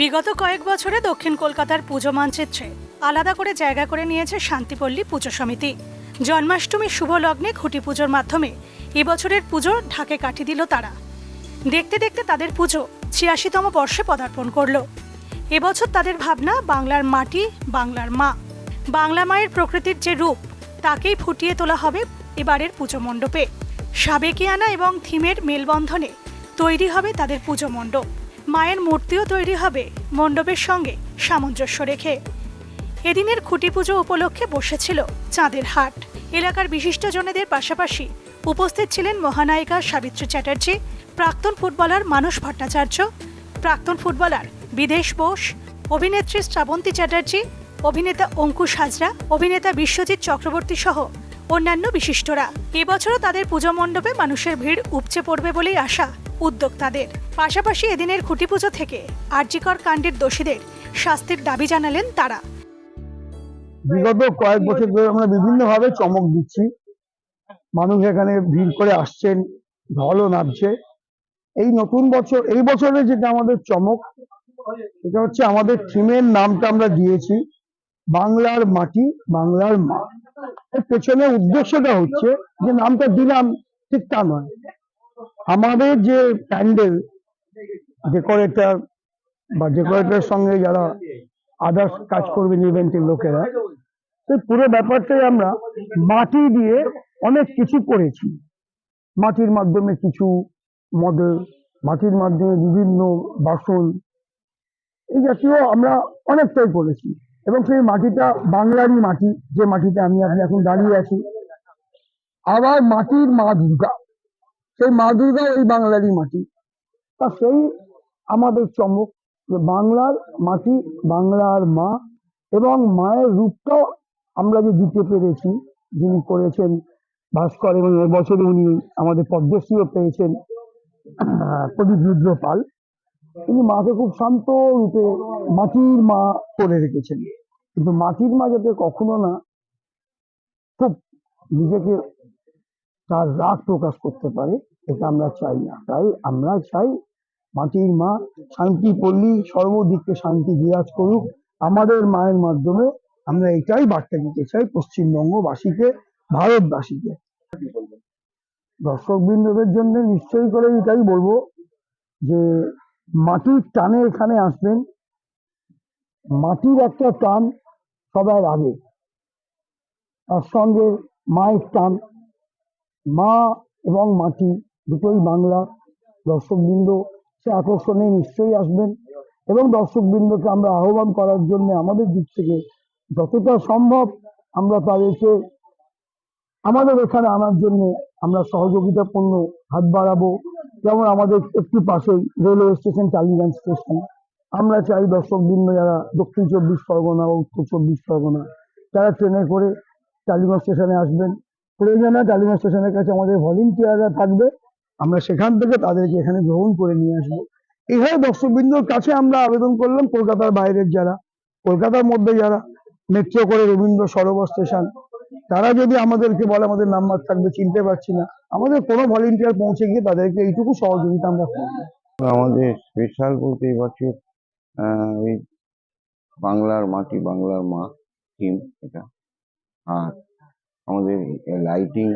বিগত কয়েক বছরে দক্ষিণ কলকাতার পুজো মানচিত্রে আলাদা করে জায়গা করে নিয়েছে শান্তিপল্লী পুজো সমিতি। জন্মাষ্টমী শুভ লগ্নে খুঁটি পুজোর মাধ্যমে এবছরের পুজো ঢাকে কাঠি দিল তারা। দেখতে দেখতে তাদের পুজো ছিয়াশিতম বর্ষে পদার্পণ করল। এবছর তাদের ভাবনা, বাংলার মাটি, বাংলার মা। বাংলা মায়ের প্রকৃতির যে রূপ, তাকেই ফুটিয়ে তোলা হবে এবারের পুজো মণ্ডপে। সাবেকিয়ানা এবং থিমের মেলবন্ধনে তৈরি হবে তাদের পুজো মণ্ডপ। মায়ের মূর্তিও তৈরি হবে মণ্ডপের সঙ্গে সামঞ্জস্য রেখে। এদিনের খুঁটি পুজো উপলক্ষে বসেছিল চাঁদের হাট। এলাকার বিশিষ্টজনেদের পাশাপাশি উপস্থিত ছিলেন মহানায়িকা সাবিত্রী চ্যাটার্জি, প্রাক্তন ফুটবলার মানস ভট্টাচার্য, প্রাক্তন ফুটবলার বিদেশ বোস, অভিনেত্রী শ্রাবন্তী চ্যাটার্জি, অভিনেতা অঙ্কুশ হাজরা, অভিনেতা বিশ্বজিৎ চক্রবর্তী সহ অন্যান্য বিশিষ্টরা। এবছরও তাদের পুজো মণ্ডপে মানুষের ভিড় উপচে পড়বে বলেই আশা উদ্যোক্তাদের। পাশাপাশি এদিনের খুঁটি পুজো থেকে আর্যিকর কাণ্ডের দোষীদের শাস্তির দাবি জানালেন তারা। বিগত কয়েক বছর ধরে আমরা বিভিন্ন ভাবে চমক দিচ্ছি। মানুষ এখানে ভিড় করে আসছেন, ঢলও নামছে। এই নতুন বছর, এই বছরে যেটা আমাদের চমক, সেটা হচ্ছে আমাদের থিমের নামটা আমরা দিয়েছি, বাংলার মাটি, বাংলার মা এর পেছনে উদ্দেশ্যটা হচ্ছে যে নামটা দিলাম, ঠিক তা নয়। আমাদের যে প্যান্ডেল ডেকোরেটর বা ডেকোরেটরের সঙ্গে যারা আদার্স কাজ করবেন ইভেন্টের লোকেরা তো পুরো ব্যাপারটাই আমরা মাটি দিয়ে অনেক কিছু করেছি। মাটির মাধ্যমে কিছু মডেল মাটির মাধ্যমে বিভিন্ন বাসন, এই জাতীয় আমরা অনেকটাই করেছি। এবং সেই মাটিটা বাংলারই মাটি, যে মাটিতে আমি আপনি এখন দাঁড়িয়ে আছি। আবার মাটির মা দুর্গা, সেই মা দুর্গা ওই বাংলারই মাটি। তা সেই আমাদের চমক, যে বাংলার মাটি, বাংলার মা এবং মায়ের রূপটাও আমরা যে দিতে পেরেছি, যিনি করেছেন ভাস্কর এবং এবছরে উনি আমাদের পদ্মশ্রীও পেয়েছেন প্রদীপ রুদ্র পাল তিনি মাকে খুব শান্ত রূপে মাটির মা করে রেখেছেন। কিন্তু মাটির মা যাতে কখনো না খুব নিজেকে তার রাগ প্রকাশ করতে পারে, এটা আমরা চাই না। তাই আমরা চাই মাটির মা শান্তি পল্লী সর্বদিককে শান্তি বিরাজ করুক। আমাদের মায়ের মাধ্যমে আমরা এটাই বার্তা দিতে চাই পশ্চিমবঙ্গবাসীকে, ভারতবাসীকে। দর্শক বৃন্দদের জন্য নিশ্চয়ই করে এটাই বলব যে মাটির টানে এখানে আসবেন। মাটির একটা টান সবার আগে। তার সঙ্গে মায়ের টান। মা এবং মাটি দুটোই বাংলা দর্শকবৃন্দ। সে আকর্ষণে নিশ্চয়ই আসবেন এবং দর্শকবৃন্দকে আমরা আহ্বান করার জন্য আমাদের দিক থেকে যতটা সম্ভব আমরা তাদেরকে আমাদের এখানে আনার জন্য আমরা সহযোগিতাপূর্ণ হাত বাড়াবো। যেমন আমাদের একটু পাশেই রেলওয়ে স্টেশন টালিগঞ্জ স্টেশন আমরা চাই দর্শকবৃন্দ যারা দক্ষিণ চব্বিশ পরগনা বা উত্তর চব্বিশ পরগনা, তারা ট্রেনে করে টালিগঞ্জ স্টেশনে আসবেন। প্রয়োজনে টালিগঞ্জ স্টেশনের কাছে আমাদের ভলেন্টিয়াররা থাকবে। আমরা সেখান থেকে তাদেরকে এখানে গ্রহণ করে নিয়ে আসব। এইভাবে দর্শকবৃন্দর কাছে আমরা আবেদন করলাম, কলকাতার বাইরের যারা, কলকাতার মধ্যে যারা মেট্রো করে রবীন্দ্র সরোবর স্টেশন তারা যদি আমাদেরকে বলে আমাদের নাম্বার থাকবে, চিনতে পারছি না, আমাদের কোনো ভলেন্টিয়ার পৌঁছে গিয়ে তাদেরকে এইটুকু সহযোগিতা আমরা করব। আমাদের স্পেশাল বলতে এবছর ওই বাংলার মাটি বাংলার মা থিম এটা। আর আমাদের লাইটিং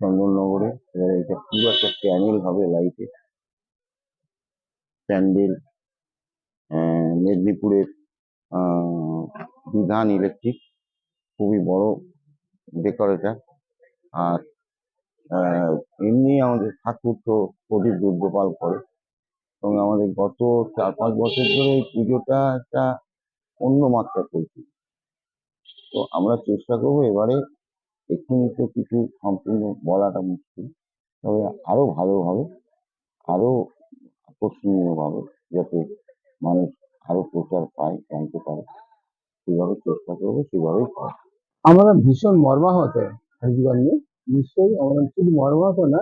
চন্দননগরে, এবার এটা পুরো একটা প্যানেল হবে লাইটে প্যান্ডেল মেদিনীপুরের বিধান ইলেকট্রিক খুবই বড় ডেকোরেটর আর এমনি আমাদের ঠাকুর তো প্রদীপ দুর্গপাল করে। এবং আমাদের গত চার পাঁচ বছর ধরে এই পুজোটা একটা অন্য মাত্রা চলছে তো আমরা চেষ্টা করব এবারে এক্ষুনি তো কিছু সম্পূর্ণ বলাটা মুশকিল। তবে আরও ভালোভাবে, আরও আকর্ষণীয় ভাবে যাতে মানুষ আরও প্রচার পায়, জানতে পারে, সেভাবে চেষ্টা করব, সেভাবেই পায় আমরা ভীষণ মর্মাহত নিয়ে। নিশ্চয়ই আমরা শুধু মর্মাহত না,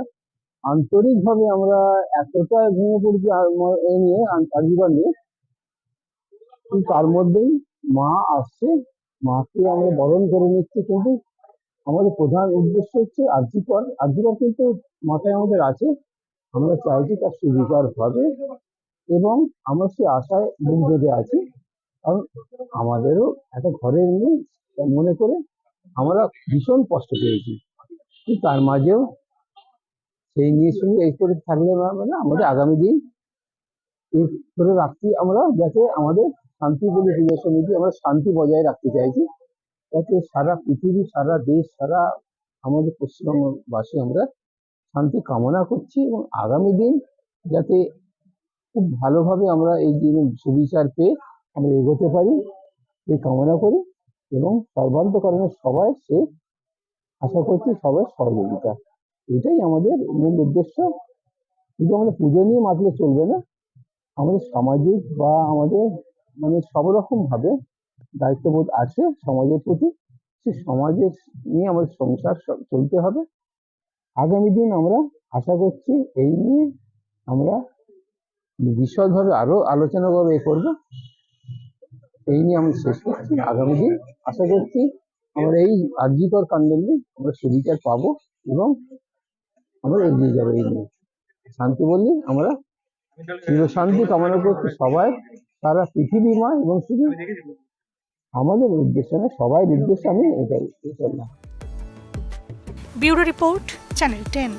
আন্তরিকভাবে আমরা এতটা ভেঙে পড়েছি এ নিয়ে কিন্তু তার মধ্যেই মা আসছে, মাকে আমরা বরণ করে নিচ্ছি। কিন্তু আমাদের প্রধান উদ্দেশ্য হচ্ছে আর্যিকর। আর্যিকর কিন্তু মাথায় আমাদের আছে। আমরা চাইছি তার সুবিচার হবে এবং আমরা সেই আশায় বুক বেঁধে আছি। কারণ আমাদেরও একটা ঘরের মেয়ে মনে করে আমরা ভীষণ কষ্ট পেয়েছি। তার মাঝেও সেই নিয়ে শুনে এই করে থাকলে মানে আমাদের আগামী দিন এই করে রাখছি আমরা যাতে আমাদের শান্তিপূর্ণ পুজো সমিতি আমরা শান্তি বজায় রাখতে চাইছি। যাতে সারা পৃথিবী, সারা দেশ, সারা আমাদের পশ্চিমবঙ্গবাসী আমরা শান্তি কামনা করছি এবং আগামী দিন যাতে খুব ভালোভাবে আমরা এই দিনে সুবিচার পেয়ে আমরা এগোতে পারি, এই কামনা করি। এবং সর্বান্তকরণে সবাই সে আশা করছি সবাই সহযোগিতা। এটাই আমাদের মূল উদ্দেশ্য। শুধু আমাদের পুজো নিয়ে মাতলে চলবে না। আমাদের সামাজিক বা আমাদের মানে সব রকম ভাবে দায়িত্ববোধ আছে সমাজের প্রতি। সে সমাজের নিয়ে আমাদের সংসার চলতে হবে। আগামী দিন আমরা আশা করছি এই নিয়ে আমরা বিশদভাবে আরও আলোচনা করব, এ করব। এই নিয়ে আমি শেষ করছি। আগামী দিন আশা করছি আমরা এই আর্যিকর কাণ্ড নিয়ে আমরা সুবিচার পাবো এবং আমরা এগিয়ে যাব এই নিয়ে। শান্তি বললি আমরা শান্তি কামনা করছি সবাই, সারা পৃথিবী মা এবং শুধু আমাদের উদ্দেশ্য না সবাই উদ্দেশ্যে আমি এটাই ব্যুরো রিপোর্ট, চ্যানেল টেন।